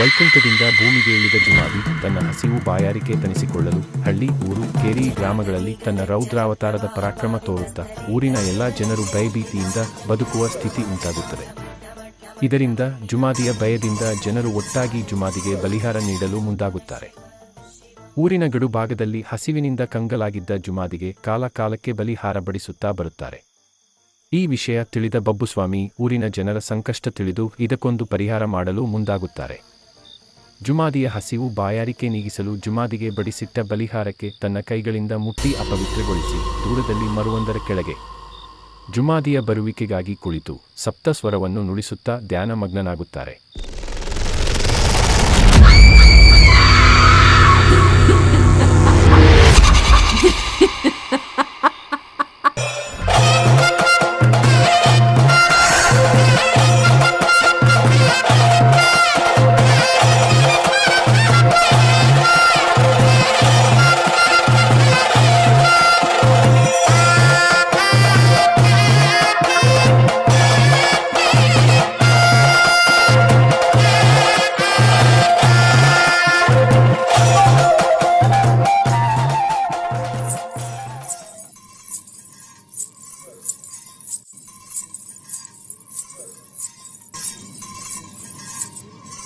ವೈಕುಂಠದಿಂದ ಭೂಮಿಗೆ ಇಳಿದ ಜುಮಾದಿ ತನ್ನ ಹಸಿವು ಬಾಯಾರಿಕೆ ತನಿಸಿಕೊಳ್ಳಲು ಹಳ್ಳಿ, ಊರು, ಕೇರಿ ಗ್ರಾಮಗಳಲ್ಲಿ ತನ್ನ ರೌದ್ರಾವತಾರದ ಪರಾಕ್ರಮ ತೋರುತ್ತಾ ಊರಿನ ಎಲ್ಲಾ ಜನರು ಭಯಭೀತಿಯಿಂದ ಬದುಕುವ ಸ್ಥಿತಿ ಉಂಟಾಗುತ್ತದೆ. ಇದರಿಂದ ಜುಮಾದಿಯ ಭಯದಿಂದ ಜನರು ಒಟ್ಟಾಗಿ ಜುಮಾದಿಗೆ ಬಲಿಹಾರ ನೀಡಲು ಮುಂದಾಗುತ್ತಾರೆ. ಊರಿನ ಗಡುಭಾಗದಲ್ಲಿ ಹಸಿವಿನಿಂದ ಕಂಗಲಾಗಿದ್ದ ಜುಮಾದಿಗೆ ಕಾಲಕಾಲಕ್ಕೆ ಬಲಿಹಾರ ಬಡಿಸುತ್ತಾ ಬರುತ್ತಾರೆ. ಈ ವಿಷಯ ತಿಳಿದ ಬಬ್ಬುಸ್ವಾಮಿ ಊರಿನ ಜನರ ಸಂಕಷ್ಟ ತಿಳಿದು ಇದಕ್ಕೊಂದು ಪರಿಹಾರ ಮಾಡಲು ಮುಂದಾಗುತ್ತಾರೆ. ಜುಮಾದಿಯ ಹಸಿವು ಬಾಯಾರಿಕೆ ನೀಗಿಸಲು ಜುಮಾದಿಗೆ ಬಡಿಸಿಟ್ಟ ಬಲಿಹಾರಕ್ಕೆ ತನ್ನ ಕೈಗಳಿಂದ ಮುಟ್ಟಿ ಅಪವಿತ್ರಗೊಳಿಸಿ ದೂರದಲ್ಲಿ ಮರುವೊಂದರ ಕೆಳಗೆ. ಜುಮಾದಿಯ ಬರುವಿಕೆಗಾಗಿ ಕುಳಿತು ಸಪ್ತಸ್ವರವನ್ನು ನುಡಿಸುತ್ತಾ ಧ್ಯಾನಮಗ್ನನಾಗುತ್ತಾರೆ.